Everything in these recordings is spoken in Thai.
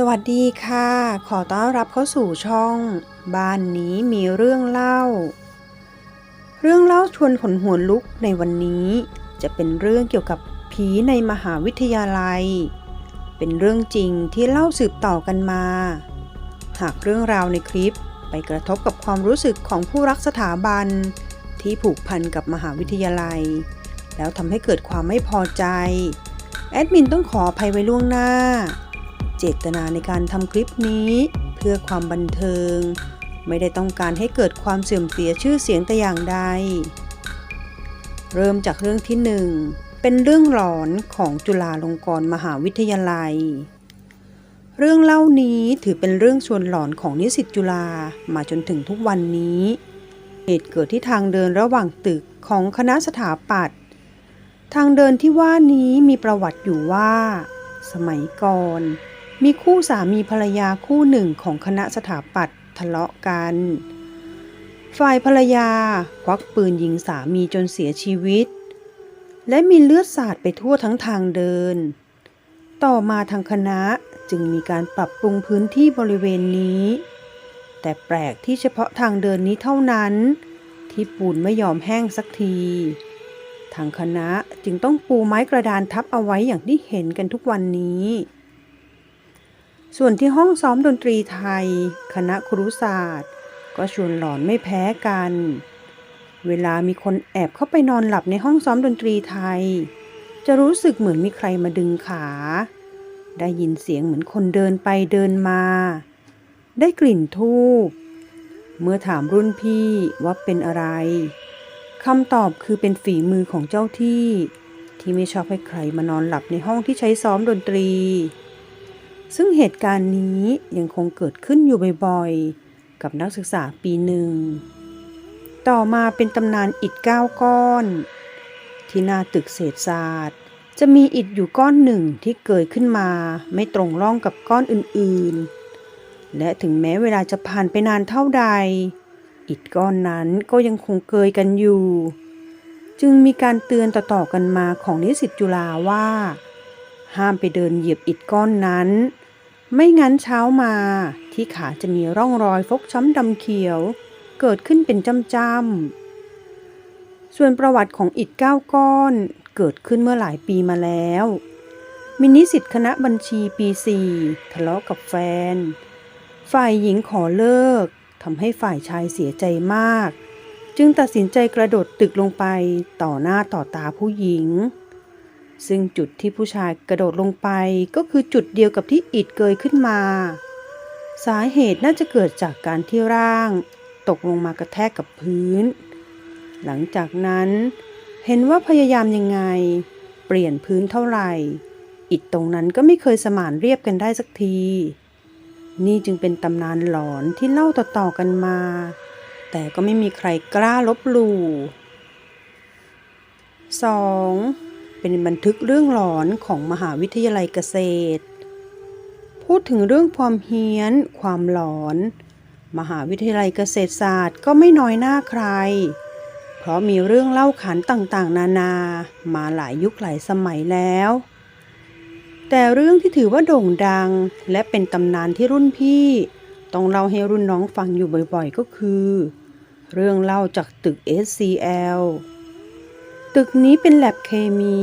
สวัสดีค่ะ ขอต้อนรับเข้าสู่ช่อง บ้านนี้มีเรื่องเล่า เรื่องเล่าชวนขนหัวลุกในวันนี้ จะเป็นเรื่องเกี่ยวกับผีในมหาวิทยาลัย เป็นเรื่องจริงที่เล่าสืบต่อกันมา หากเรื่องราวในคลิปไปกระทบกับความรู้สึกของผู้รักสถาบัน ที่ผูกพันกับมหาวิทยาลัย แล้วทำให้เกิดความไม่พอใจ แอดมินต้องขออภัยไว้ล่วงหน้า เจตนาในการทำคลิปนี้ เพื่อความบันเทิง ไม่ได้ต้องการให้เกิดความเสื่อมเสียชื่อเสียงแต่อย่างใด เริ่มจากเรื่องที่หนึ่งเป็นเรื่องหลอนของจุฬาลงกรณ์มหาวิทยาลัย เรื่องเล่านี้ถือเป็นเรื่องชวนหลอนของนิสิตจุฬามาจนถึงทุกวันนี้ เหตุเกิดที่ทางเดินระหว่างตึกของคณะสถาปัตย์ทางเดินที่ว่านี้มีประวัติอยู่ว่า สมัยก่อน มีคู่สามีภรรยาคู่หนึ่งของคณะสถาปัตย์ทะเลาะกัน ฝ่ายภรรยาควักปืนยิงสามีจนเสียชีวิต และมีเลือดสาดไปทั่วทั้งทางเดิน ต่อมาทางคณะจึงมีการปรับปรุงพื้นที่บริเวณนี้ แต่แปลกที่เฉพาะทางเดินนี้เท่านั้น ที่ปูนไม่ยอมแห้งสักที ทางคณะจึงต้องปูไม้กระดานทับเอาไว้อย่างที่เห็นกันทุกวันนี้ ส่วนที่ห้องซ้อมดนตรีไทย คณะครุศาสตร์ ก็ชวนหลอนไม่แพ้กัน เวลามีคนแอบเข้าไปนอนหลับในห้องซ้อมดนตรีไทย จะรู้สึกเหมือนมีใครมาดึงขา ได้ยินเสียงเหมือนคนเดินไปเดินมา ได้กลิ่นทูบเมื่อถามรุ่นพี่ว่าเป็นอะไรคำตอบคือเป็นฝีมือของเจ้าที่ ที่ไม่ชอบให้ใครมานอนหลับในห้องที่ใช้ซ้อมดนตรี ซึ่งเหตุการณ์นี้ยังคงเกิดขึ้นอยู่บ่อยๆ กับนักศึกษาปีหนึ่ง ต่อมาเป็นตำนานอิฐเก้าก้อน ที่หน้าตึกเศรษฐศาสตร์ จะมีอิฐอยู่ก้อนหนึ่งที่เกิดขึ้นมาไม่ตรงร่องกับก้อนอื่นๆ และถึงแม้เวลาจะผ่านไปนานเท่าใด อิฐก้อนนั้นก็ยังคงเกยกันอยู่ จึงมีการเตือนต่อๆกันมาของนิสิตจุฬาว่าห้ามไปเดินเหยียบอิฐก้อนนั้น ไม่งั้นเช้ามาที่ขาจะมีร่องรอยฟกช้ำดำเขียว เกิดขึ้นเป็นจ้ำๆส่วนประวัติของอิฐเก้าก้อนเกิดขึ้นเมื่อหลายปีมาแล้ว มินิสิตคณะบัญชีปีสี่ทะเลาะกับแฟน ฝ่ายหญิงขอเลิกทำให้ฝ่ายชายเสียใจมาก จึงตัดสินใจกระโดดตึกลงไปต่อหน้าต่อตาผู้หญิง ซึ่งจุดที่ผู้ชายกระโดดลงไปก็คือจุดเดียวกับที่อิดเกยขึ้นมา สาเหตุน่าจะเกิดจากการที่ร่าง ตกลงมากระแทกกับพื้น หลังจากนั้นเห็นว่าพยายามยังไง เปลี่ยนพื้นเท่าไหร่ อิดตรงนั้นก็ไม่เคยสมานเรียบกันได้สักที นี่จึงเป็นตำนานหลอนที่เล่าต่อๆกันมา แต่ก็ไม่มีใครกล้าลบหลู่ 2. เป็นบันทึกเรื่องหลอนของมหาวิทยาลัยเกษตร พูดถึงเรื่องความเฮี้ยน ความหลอน มหาวิทยาลัยเกษตรศาสตร์ก็ไม่น้อยหน้าใคร เพราะมีเรื่องเล่าขานต่างๆ นานามาหลายยุคหลายสมัยแล้ว แต่เรื่องที่ถือว่าโด่งดัง และเป็นตำนานที่รุ่นพี่ ต้องเล่าให้รุ่นน้องฟังอยู่บ่อยๆก็คือ เรื่องเล่าจากตึก SCL ตึกนี้เป็นแลบเคมี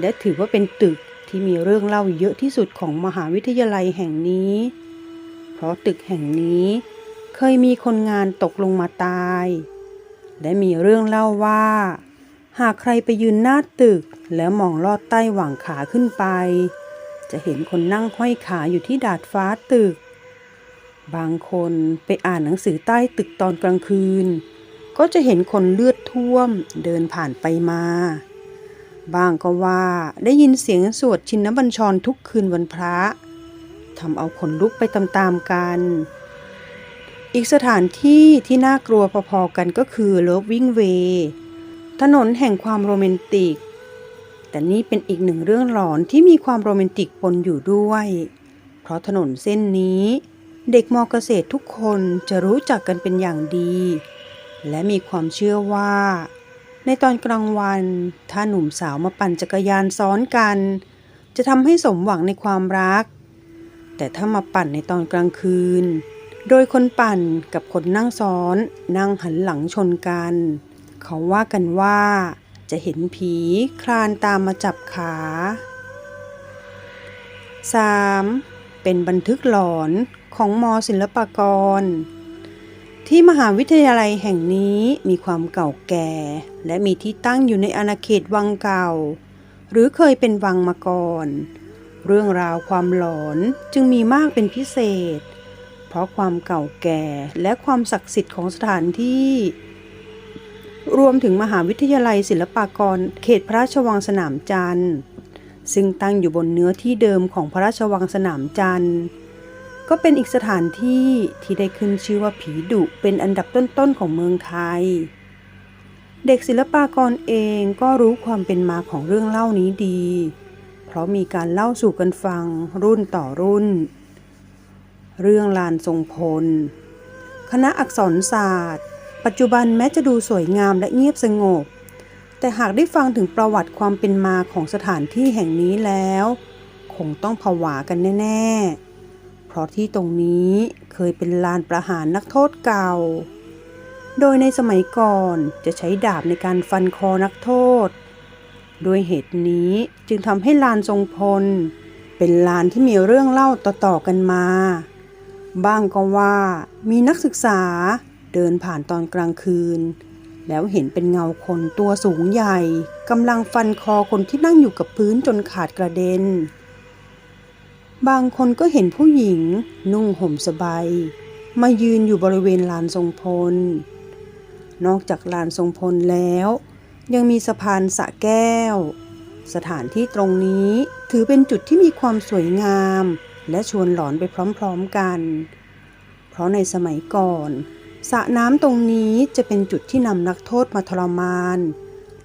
และถือว่าเป็นตึกที่มีเรื่องเล่าเยอะที่สุดของมหาวิทยาลัยแห่งนี้ เพราะตึกแห่งนี้เคยมีคนงานตกลงมาตาย และมีเรื่องเล่าว่า หากใครไปยืนหน้าตึกแล้วมองลอดใต้หว่างขาขึ้นไป จะเห็นคนนั่งห้อยขาอยู่ที่ดาดฟ้าตึก บางคนไปอ่านหนังสือใต้ตึกตอนกลางคืน ก็จะเห็นคนเลือดท่วมเดินผ่านไปมา บางก็ว่าได้ยินเสียงสวดชินบัญชรทุกคืนวันพระทำเอาขนลุกไปตามๆกัน อีกสถานที่ที่น่ากลัวพอๆกันก็คือเลิฟวิ่งเวย์ถนนแห่งความโรแมนติก แต่นี่เป็นอีกหนึ่งเรื่องหลอนที่มีความโรแมนติกปนอยู่ด้วย เพราะถนนเส้นนี้ เด็กมอเกษตรทุกคนจะรู้จักกันเป็นอย่างดี และมีความเชื่อว่า ในตอนกลางวัน ถ้าหนุ่มสาวมาปั่นจักรยานซ้อนกัน จะทำให้สมหวังในความรัก แต่ถ้ามาปั่นในตอนกลางคืน โดยคนปั่นกับคนนั่งซ้อน นั่งหันหลังชนกัน เขาว่ากันว่าจะเห็นผีคลานตามมาจับขา 3. เป็นบันทึกหลอนของมศิลปากร ที่มหาวิทยาลัยแห่งนี้มีความเก่าแก่ และมีที่ตั้งอยู่ในอาณาเขตวังเก่า หรือเคยเป็นวังมาก่อน เรื่องราวความหลอนจึงมีมากเป็นพิเศษ เพราะความเก่าแก่และความศักดิ์สิทธิ์ของสถานที่ รวมถึงมหาวิทยาลัยศิลปากรเขตพระราชวังสนามจันทร์ซึ่งตั้งอยู่บนเนื้อที่เดิมของพระราชวังสนามจันทร์ ก็เป็นอีกสถานที่ที่ได้ขึ้นชื่อว่าผีดุเป็นอันดับต้นๆของเมืองไทย เด็กศิลปากรเองก็รู้ความเป็นมาของเรื่องเล่านี้ดี เพราะมีการเล่าสู่กันฟังรุ่นต่อรุ่น เรื่องลานทรงพล คณะอักษรศาสตร์ ปัจจุบันแม้จะดูสวยงามและเงียบสงบ แต่หากได้ฟังถึงประวัติความเป็นมาของสถานที่แห่งนี้แล้ว คงต้องผวากันแน่ ๆ เพราะที่ตรงนี้เคยเป็นลานประหารนักโทษเก่า โดยในสมัยก่อนจะใช้ดาบในการฟันคอนักโทษ ด้วยเหตุนี้จึงทำให้ลานทรงพล เป็นลานที่มีเรื่องเล่าต่อๆกันมา บ้างก็ว่ามีนักศึกษาเดินผ่านตอนกลางคืน แล้วเห็นเป็นเงาคนตัวสูงใหญ่กำลังฟันคอคนที่นั่งอยู่กับพื้นจนขาดกระเด็น บางคนก็เห็นผู้หญิง นุ่งห่มสบายมายืนอยู่บริเวณลานทรงพล นอกจากลานทรงพลแล้ว ยังมีสะพานสะแก้ว สถานที่ตรงนี้ถือเป็นจุดที่มีความสวยงาม และชวนหลอนไปพร้อมๆกัน เพราะในสมัยก่อนสระน้ำตรงนี้จะเป็นจุดที่นำนักโทษมาทรมาน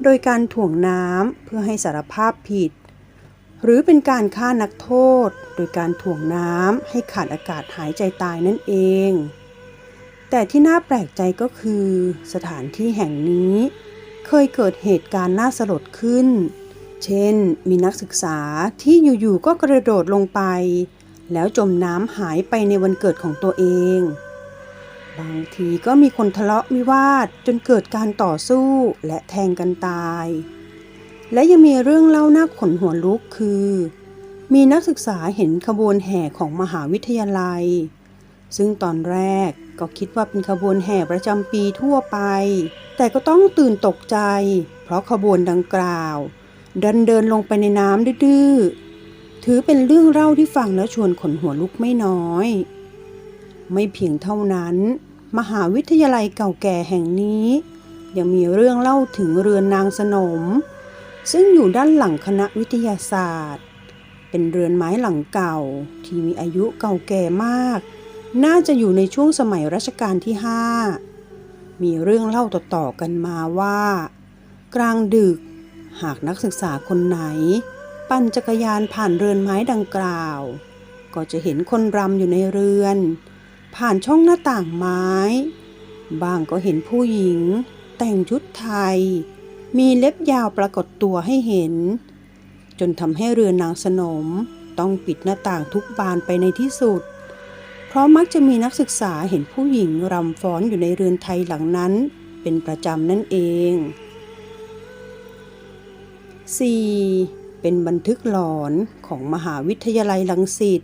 โดยการถ่วงน้ำเพื่อให้สารภาพผิด หรือเป็นการฆ่านักโทษ โดยการถ่วงน้ำให้ขาดอากาศหายใจตายนั่นเอง แต่ที่น่าแปลกใจก็คือ สถานที่แห่งนี้ เคยเกิดเหตุการณ์น่าสลดขึ้น เช่น มีนักศึกษาที่อยู่ๆก็กระโดดลงไป แล้วจมน้ำหายไปในวันเกิดของตัวเอง บางทีก็มีคนทะเลาะวิวาทจนเกิดการต่อสู้และแทงกันตาย และยังมีเรื่องเล่าน่าขนหัวลุกคือ มีนักศึกษาเห็นขบวนแห่ของมหาวิทยาลัย ซึ่งตอนแรกก็คิดว่าเป็นขบวนแห่ประจำปีทั่วไป แต่ก็ต้องตื่นตกใจ เพราะขบวนดังกล่าว ดันเดินลงไปในน้ำดื้อถือเป็นเรื่องเล่าที่ฟังแล้วชวนขนหัวลุกไม่น้อย ไม่เพียงเท่านั้น มหาวิทยาลัยเก่าแก่แห่งนี้ ยังมีเรื่องเล่าถึงเรือนนางสนม ซึ่งอยู่ด้านหลังคณะวิทยาศาสตร์ เป็นเรือนไม้หลังเก่า ที่มีอายุเก่าแก่มาก น่าจะอยู่ในช่วงสมัยรัชกาลที่ 5 มีเรื่องเล่าต่อๆกันมาว่า กลางดึก หากนักศึกษาคนไหน ปั่นจักรยานผ่านเรือนไม้ดังกล่าว ก็จะเห็นคนรำอยู่ในเรือน ผ่านช่องหน้าต่างไม้ บางก็เห็นผู้หญิง แต่งชุดไทย มีเล็บยาวปรากฏตัวให้เห็น จนทำให้เรือนนางสนมต้องปิดหน้าต่างทุกบานไปในที่สุด เพราะมักจะมีนักศึกษาเห็นผู้หญิงรำฟ้อนอยู่ในเรือนไทยหลังนั้น เป็นประจำนั่นเอง 4. เป็นบันทึกหลอนของมหาวิทยาลัยลังสิต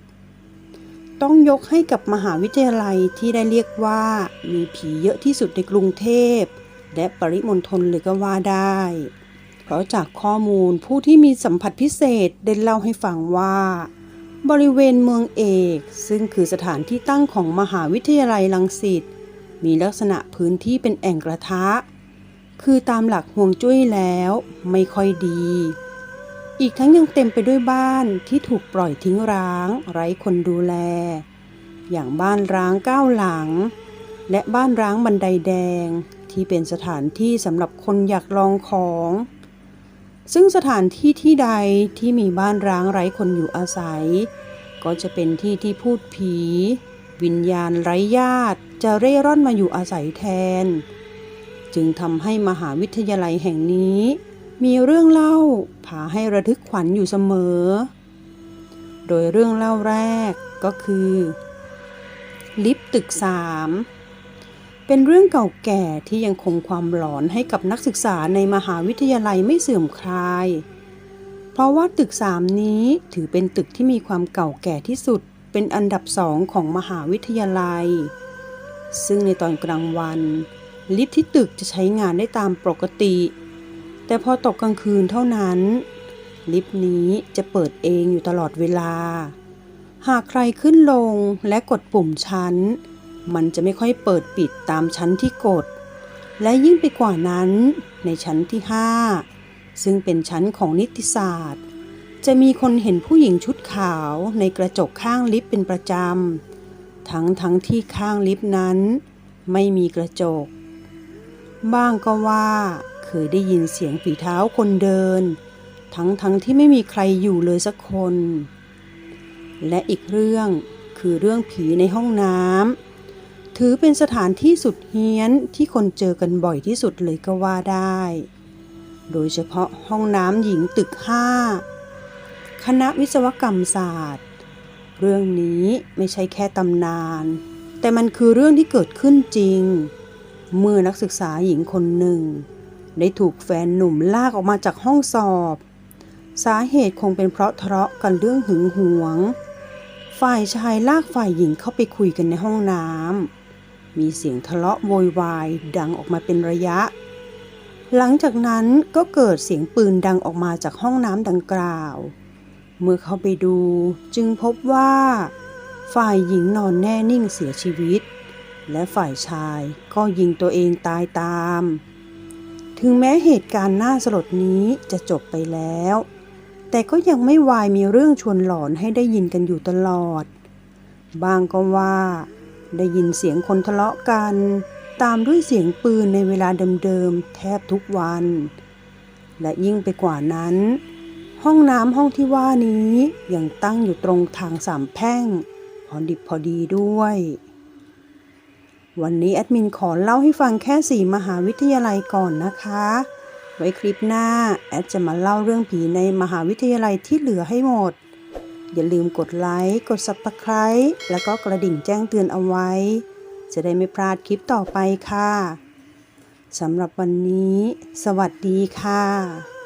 ต้องยกให้กับมหาวิทยาลัยที่ได้เรียกว่ามีผีเยอะที่สุดในกรุงเทพ และปริมณฑลเลยก็ว่าได้ เพราะจากข้อมูลผู้ที่มีสัมผัสพิเศษได้เล่าให้ฟังว่า บริเวณเมืองเอก ซึ่งคือสถานที่ตั้งของมหาวิทยาลัยลังสิตมีลักษณะพื้นที่เป็นแอ่งกระทะ คือตามหลักห่วงจุ้ยแล้วไม่ค่อยดี อีกทั้งยังเต็มไปด้วยบ้านที่ถูกปล่อยทิ้งร้าง ไร้คนดูแล อย่างบ้านร้างเก้าหลัง และบ้านร้างบันไดแดง ที่เป็นสถานที่สำหรับคนอยากลองของ ซึ่งสถานที่ที่ใดที่มีบ้านร้างไร้คนอยู่อาศัย ก็จะเป็นที่ที่พูดผี วิญญาณไร้ญาติจะเร่ร่อนมาอยู่อาศัยแทน จึงทำให้มหาวิทยาลัยแห่งนี้ มีเรื่องเล่าพาให้ระทึกขวัญอยู่เสมอ โดยเรื่องเล่าแรกก็คือ ลิฟต์ตึกสาม เป็นเรื่องเก่าแก่ที่ยังคงความหลอนให้กับนักศึกษาในมหาวิทยาลัยไม่เสื่อมคลาย เพราะว่าตึกสามนี้ถือเป็นตึกที่มีความเก่าแก่ที่สุด เป็นอันดับสองของมหาวิทยาลัย ซึ่งในตอนกลางวัน ลิฟต์ที่ตึกจะใช้งานได้ตามปกติ แต่พอตกกลางคืนเท่านั้น ลิฟต์นี้จะเปิดเองอยู่ตลอดเวลา หากใครขึ้นลงและกดปุ่มชั้น มันจะไม่ค่อยเปิดปิดตามชั้นที่กด และยิ่งไปกว่านั้นในชั้นที่ 5 ซึ่งเป็นชั้นของนิติศาสตร์ จะมีคนเห็นผู้หญิงชุดขาวในกระจกข้างลิฟต์เป็นประจำ ทั้งทั้งที่ข้างลิฟต์นั้น ไม่มีกระจก บ้างก็ว่า เคยได้ยินเสียงฝีเท้าคนเดิน ทั้งทั้งที่ไม่มีใครอยู่เลยสักคน และอีกเรื่องคือเรื่องผีในห้องน้ำ ถือเป็นสถานที่สุดเฮี้ยนที่คนเจอกันบ่อยที่สุดเลยก็ว่าได้ โดยเฉพาะห้องน้ำหญิงตึกห้าคณะวิศวกรรมศาสตร์ เรื่องนี้ไม่ใช่แค่ตำนาน แต่มันคือเรื่องที่เกิดขึ้นจริง เมื่อนักศึกษาหญิงคนหนึ่ง ได้ถูกแฟนหนุ่มลากออกมาจากห้องสอบ สาเหตุคงเป็นเพราะทะเลาะกันเรื่องหึงหวง ฝ่ายชายลากฝ่ายหญิงเข้าไปคุยกันในห้องน้ำ มีเสียงทะเลาะโวยวายดังออกมาเป็นระยะ หลังจากนั้นก็เกิดเสียงปืนดังออกมาจากห้องน้ำดังกล่าว เมื่อเข้าไปดูจึงพบว่า ฝ่ายหญิงนอนแน่นิ่งเสียชีวิต และฝ่ายชายก็ยิงตัวเองตายตาม ถึงแม้เหตุการณ์น่าสลดนี้จะจบไปแล้ว แต่ก็ยังไม่วายมีเรื่องชวนหลอนให้ได้ยินกันอยู่ตลอด บางก็ว่า ได้ยินเสียงคนทะเลาะกัน ตามด้วยเสียงปืนในเวลาเดิมๆแทบทุกวัน และยิ่งไปกว่านั้น ห้องน้ำห้องที่ว่านี้ยังตั้งอยู่ตรงทางสามแพร่ง พอดิบพอดีด้วย วันนี้แอดมินขอเล่าให้ฟังแค่สี่มหาวิทยาลัยก่อนนะคะ ไว้คลิปหน้า แอดจะมาเล่าเรื่องผีในมหาวิทยาลัยที่เหลือให้หมด อย่าลืมกดไลค์ กด Subscribe แล้วก็กระดิ่งแจ้งเตือนเอาไว้ จะได้ไม่พลาดคลิปต่อไปค่ะสำหรับวันนี้ สวัสดีค่ะ